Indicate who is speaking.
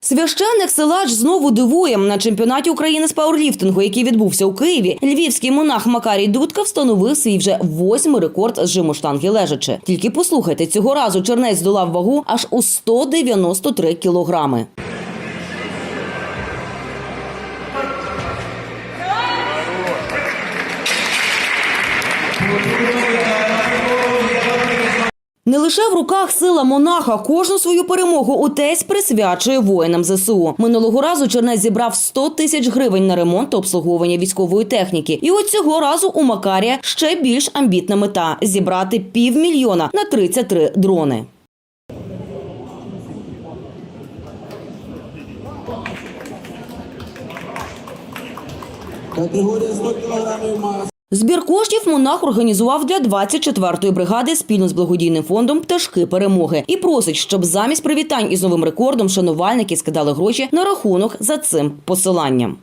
Speaker 1: Священник Силач знову дивує на чемпіонаті України з пауерліфтингу, який відбувся у Києві. Львівський монах Макарій Дудка встановив свій вже восьмий рекорд з жиму штанги лежачи. Тільки послухайте, цього разу чернець здолав вагу аж у 193 кілограми. Не лише в руках сила монаха, кожну свою перемогу отець присвячує воїнам ЗСУ. Минулого разу Чернець зібрав 100 тисяч гривень на ремонт та обслуговування військової техніки. І от цього разу у Макарія ще більш амбітна мета зібрати півмільйона на 33 дрони.
Speaker 2: Категорія 100 кг мас.
Speaker 1: Збір коштів монах організував для 24-ї бригади спільно з благодійним фондом Пташки перемоги і просить, щоб замість привітань із новим рекордом шанувальники скидали гроші на рахунок за цим посиланням.